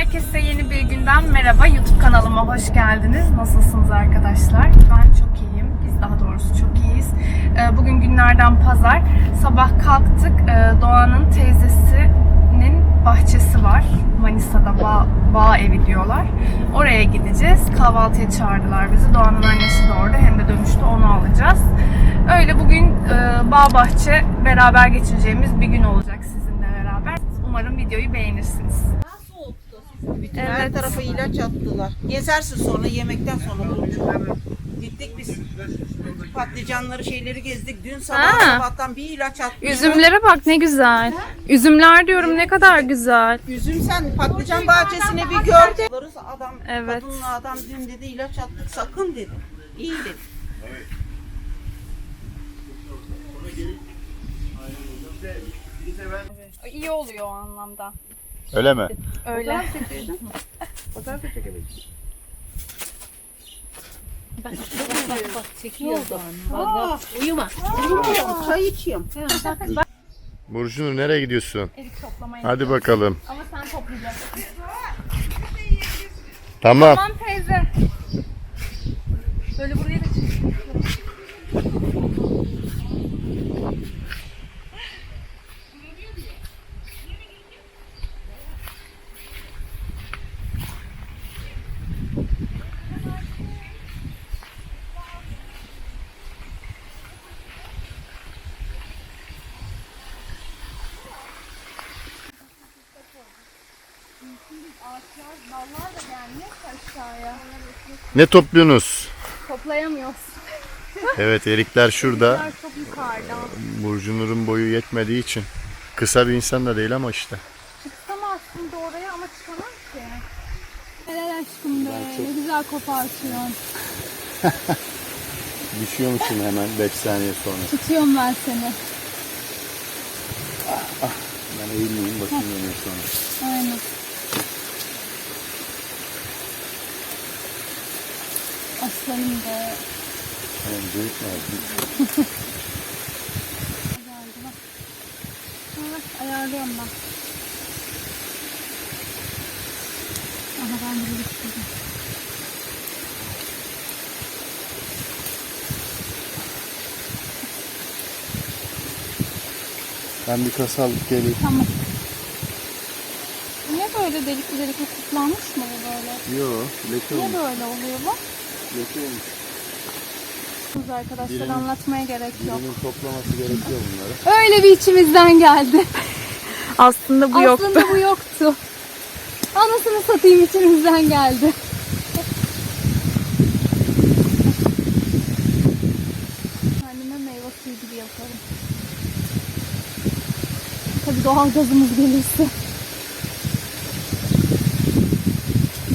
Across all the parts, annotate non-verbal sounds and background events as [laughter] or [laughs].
Herkese yeni bir günden merhaba. YouTube kanalıma hoş geldiniz. Nasılsınız arkadaşlar? Ben çok iyiyim. Biz daha doğrusu çok iyiyiz. Ee, Bugün günlerden pazar. Sabah kalktık. Ee, Doğan'ın teyzesinin bahçesi var. Manisa'da bağ, bağ evi diyorlar. Oraya gideceğiz. Kahvaltıya çağırdılar bizi. Doğan'ın annesi de orada. Hem de dönüşte onu alacağız. Öyle bugün e, bağ bahçe beraber geçireceğimiz bir gün olacak sizinle beraber. Umarım videoyu beğenirsiniz. Bütün her tarafa ilaç attılar. Gezersin sonra yemekten sonra Burcu. Gittik biz. Patlıcanları şeyleri gezdik. Dün sabah Ha. sabahtan bir ilaç atmışlar. Üzümlere bak ne güzel. Üzümler diyorum ne kadar güzel. Üzüm sen patlıcan bahçesine bir gör. Adam, Evet. Kadınla adam dün dedi ilaç attık sakın dedi. İyi dedi. İyi oluyor o anlamda. Öyle mi? Öyle. Aa, uyuma. Çay içiyorum. Burcunur nereye gidiyorsun? Erik toplamaya. Hadi bakalım. Ama sen toplayacaksın. Tamam. Tamam teyze. Böyle buraya da çık. Dallar da gelmiş aşağıya. Ne topluyorsunuz? Toplayamıyoruz. Evet erikler şurada. Bunlar çok yukarıda. Burcunur'un boyu yetmediği için. Kısa bir insan da değil ama işte. Çıksam aslında oraya ama çıkamam ki. Helal aşkım be. Ne güzel kopartıyorsun. [laughs] Düşüyor musun hemen 5 saniye sonra? Tutuyorum ben seni. Ben eğilmeyeyim bakayım sonra. Aynen. Aslanım be. Tamam büyük lazım. Ayarlıyorum ben. Aha ben de biriktirdim. Ben bir kasa alıp geleyim. Tamam. Niye böyle delikli delikli kutlanmış mı bu böyle? Yo leke Niye böyle oluyor bu? Kız arkadaşlar Birinin- anlatmaya gerek yok. Birinin toplaması gerekiyor bunları. [laughs] Öyle bir içimizden geldi. Aslında bu Aslında yoktu. bu yoktu. Anasını satayım içimizden geldi. Kendime meyve suyu gibi yaparım. Tabii doğal gazımız gelirse.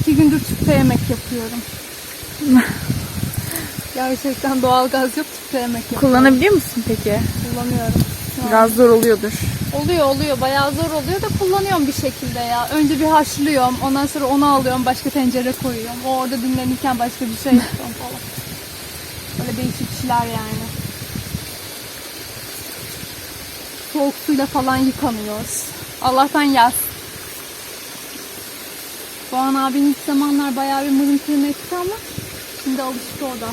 İki gündür tüpte yemek yapıyorum. Gerçekten doğal gaz yok tüpte yemek yapıyorum. Kullanabiliyor musun peki? Kullanıyorum. Biraz zor oluyordur. Oluyor oluyor. Bayağı zor oluyor da kullanıyorum bir şekilde ya. Önce bir haşlıyorum. Ondan sonra onu alıyorum. Başka tencere koyuyorum. O orada dinlenirken başka bir şey yapıyorum falan. Böyle değişik işler yani. Soğuk suyla falan yıkanıyoruz. Allah'tan yaz. Doğan abinin ilk zamanlar bayağı bir mırın kırın etti ama şimdi alıştı o da.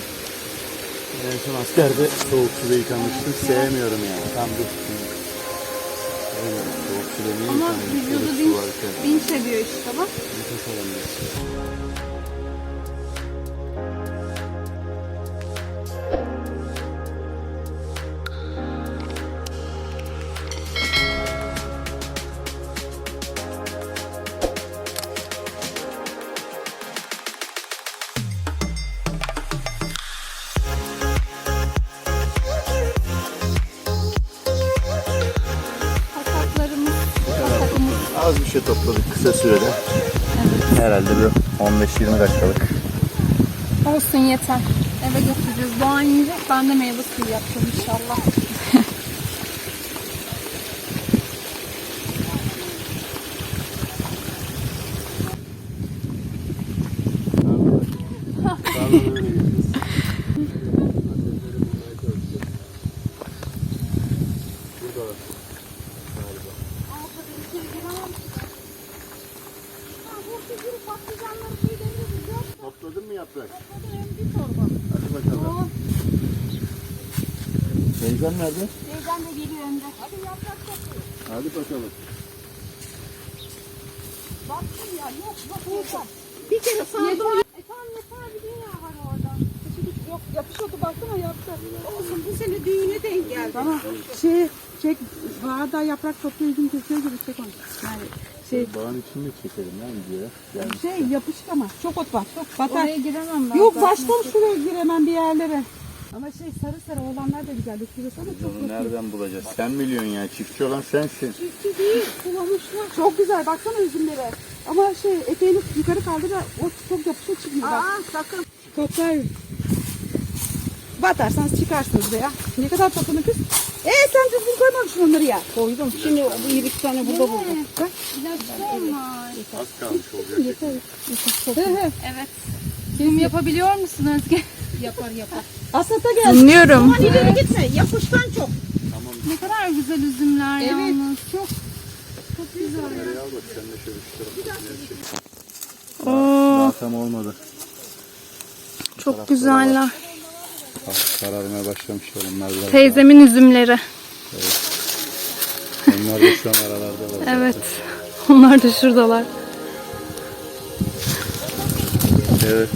En son askerde soğuk suda yıkamıştım. Sevmiyorum yani. Tam dur. Sevmiyorum. Soğuk suda niye Ama vücudu dinç, dinç ediyor işte bak. Nefes alamıyorsun. Az bir şey topladık kısa sürede. Herhalde bir 15-20 dakikalık. Olsun yeter. Eve götüreceğiz. Doğan yiyecek. Ben de meyve suyu yapacağım inşallah. Nerede? Teyzem de geliyor önde. Hadi yaprak topluyor. Hadi bakalım. Baktım ya yok yok yok. Bir kere sağ yeter. E tamam yeter bir dünya var orada. Yok yapışıyordu baksana yaptı. Olsun bu sene düğüne denk geldi. Tamam. Şey, çek. Bağda yaprak topluyor üzüm kesiyor gibi çek onu. Yani şey, Bağın içinde çekelim ya videoya. Yani şey yapışık ama. Çok ot var. Çok batar. Oraya giremem ben. Yok baştan şuraya giremem bir yerlere. Ama şey sarı sarı olanlar da güzel. Dökülüyorsa ama çok bunu nereden bulacağız? Sen biliyorsun ya. Çiftçi olan sensin. Çiftçi değil, sulamışlar. Çok güzel. Baksana üzümlere. Ama şey eteğini yukarı kaldır da o çok yapışık çıkıyor. Bak. Aa sakın. Toplar. Batarsanız çıkarsınız be ya. Ne kadar topunu kız? Ee sen düzgün koymamışsın onları ya. Koydum. Şimdi bu bir iki tane burada buldum. Bak. Az kalmış olacak. Evet. Film yapabiliyor musun Özge? Asata gel. Dinliyorum. Aman ileri gitme. Yapıştan çok. Ne kadar güzel üzümler Evet. yalnız. Çok. Nereye al bak sen de şöyle şu tarafa. Oo, Daha tam olmadı. çok güzeller. Bak, kararmaya başlamışlar onlar biraz. Teyzemin üzümleri. daha. Onlar da şu an aralarda var. Evet. Onlar da şuradalar. Evet.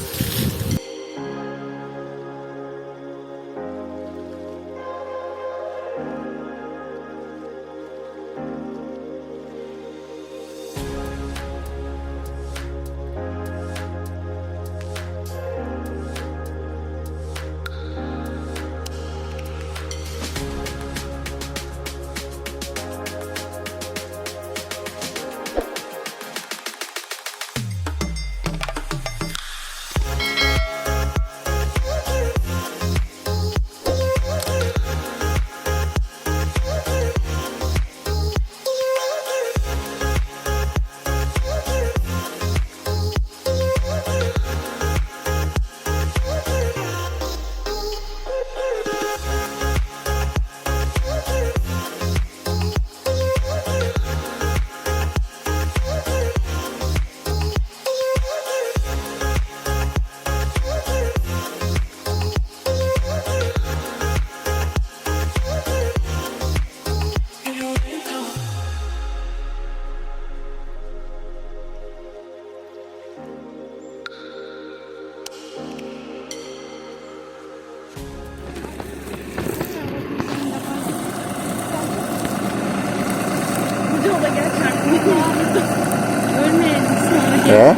Ölmeyelim sonra. He?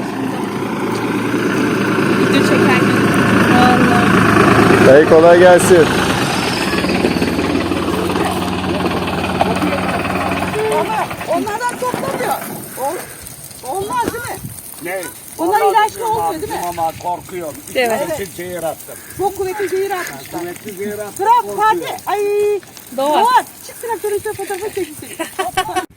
Video çekerken. Dayı kolay gelsin. Ama onlardan toplamıyor. Ol, olmaz değil mi? Ne? Onlar ilaçlı olmuyor değil mi? Ama korkuyorum. Evet. İçin zehir attım. Çok kuvvetli zehir atmışlar. Kuvvetli zehir attım. Bırak Fatih. Ay. Doğru. Doğar. Çık traktörün üstüne fotoğrafı çekilsin. [laughs]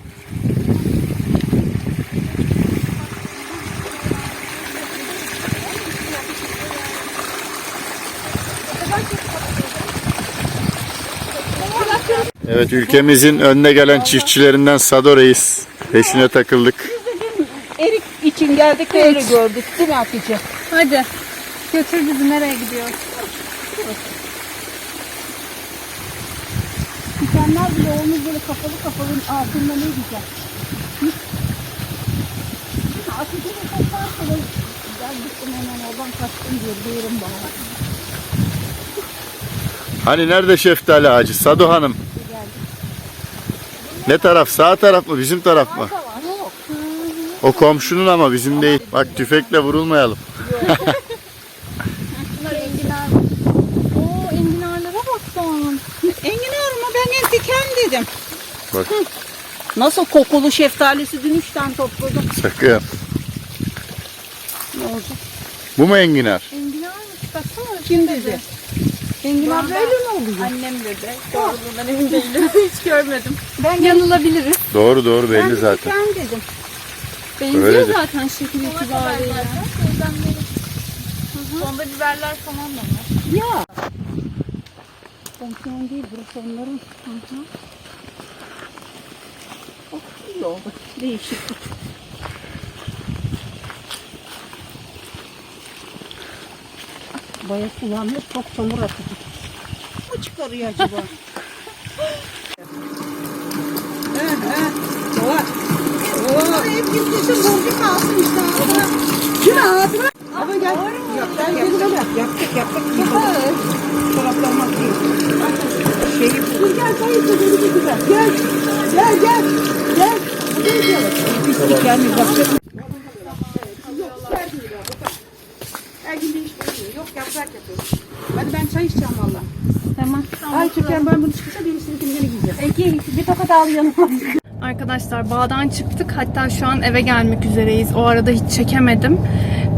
Evet ülkemizin önüne gelen çiftçilerinden Sado Reis. Peşine takıldık. Erik için geldik de öyle gördük. Değil mi Hatice? Hadi. Götür bizi nereye gidiyoruz? Dikenler bile olmuş böyle kafalı kafalı altında ne güzel. Hatice'nin kaçarsa da ben gittim hemen oradan kaçtım diyor. Buyurun bana. Hani nerede şeftali ağacı? Sado Hanım. Ne taraf? Sağ taraf mı? Bizim taraf mı? O komşunun ama bizim değil. Bak tüfekle vurulmayalım. Bunlar enginar. Oo enginarlara bak sen. Enginar mı? Ben en diken dedim. Bak. Nasıl kokulu şeftalisi dün üç tane topladım. Sakın. Ne olacak? Bu mu enginar? Enginar mı? Baksana. Kim dedi? Enginar böyle mi oluyor? Annem dedi. Doğruluğundan emin değilim. [laughs] Hiç görmedim. Ben yanılabiliriz. Doğru doğru belli zaten. Ben dedim. Benziyor Öyledir. zaten şekil itibariyle. Sonda biberler falan da var. Ya. Komşunun değil burası onların. Hı hı. Oh, iyi oldu. Değişiklik. Baya kullanmış çok çamur atıyor. Ne çıkarıyor acaba? He he. Doğa. Oo. Hep gitmişsin borcu kalsın işte ağzına. Mi ağzına? Ama gel. Yap, gel, yaptık, yaptık, yaptık. Çoraplarım atıyor. Şeyi Dur gel çocuğu bir güzel. Gel. Gel gel. Gel. Hadi gidiyoruz. pislik gelmiyor. Bak Her gün bir iş yapıyoruz. Hadi ben çay içeceğim valla. Tamam. Ay Türkan ben bunu çıkışa birisini gene giyeceğim. Eki bir tokat al yanıma. [laughs] Arkadaşlar bağdan çıktık. Hatta şu an eve gelmek üzereyiz. O arada hiç çekemedim.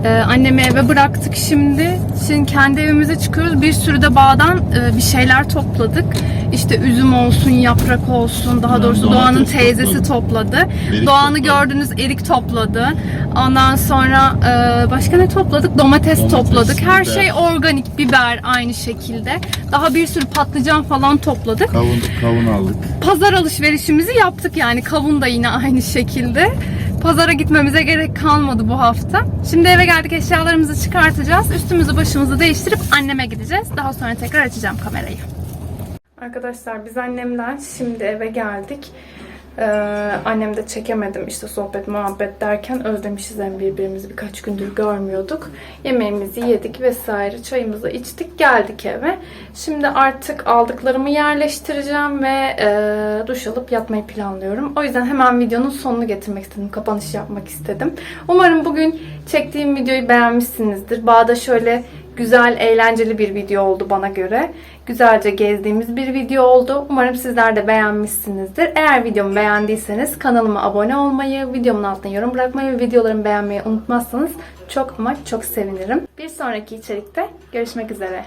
Ee, annemi eve bıraktık şimdi. Şimdi kendi evimize çıkıyoruz. Bir sürü de bağdan e, bir şeyler topladık. İşte üzüm olsun, yaprak olsun. Daha doğrusu Doğan'ın teyzesi topladı. Erik Doğan'ı topladım. gördünüz erik topladı. Ondan sonra e, başka ne topladık? Domates, Domates, topladık. Her biber. şey organik, biber aynı şekilde. Daha bir sürü patlıcan falan topladık Kavun, kavun aldık. pazar alışverişimizi yaptık yani kavun da yine aynı şekilde. Pazara gitmemize gerek kalmadı bu hafta. Şimdi eve geldik eşyalarımızı çıkartacağız. Üstümüzü başımızı değiştirip anneme gideceğiz. Daha sonra tekrar açacağım kamerayı. Arkadaşlar biz annemden şimdi eve geldik. Ee, annem de çekemedim işte sohbet muhabbet derken özlemişiz hem birbirimizi birkaç gündür görmüyorduk. Yemeğimizi yedik vesaire çayımızı içtik geldik eve. Şimdi artık aldıklarımı yerleştireceğim ve e, duş alıp yatmayı planlıyorum. O yüzden hemen videonun sonunu getirmek istedim. Kapanış yapmak istedim. Umarım bugün çektiğim videoyu beğenmişsinizdir. Bağda şöyle güzel, eğlenceli bir video oldu bana göre. Güzelce gezdiğimiz bir video oldu. Umarım sizler de beğenmişsinizdir. Eğer videomu beğendiyseniz kanalıma abone olmayı, videomun altına yorum bırakmayı ve videolarımı beğenmeyi unutmazsanız çok ama çok sevinirim. Bir sonraki içerikte görüşmek üzere.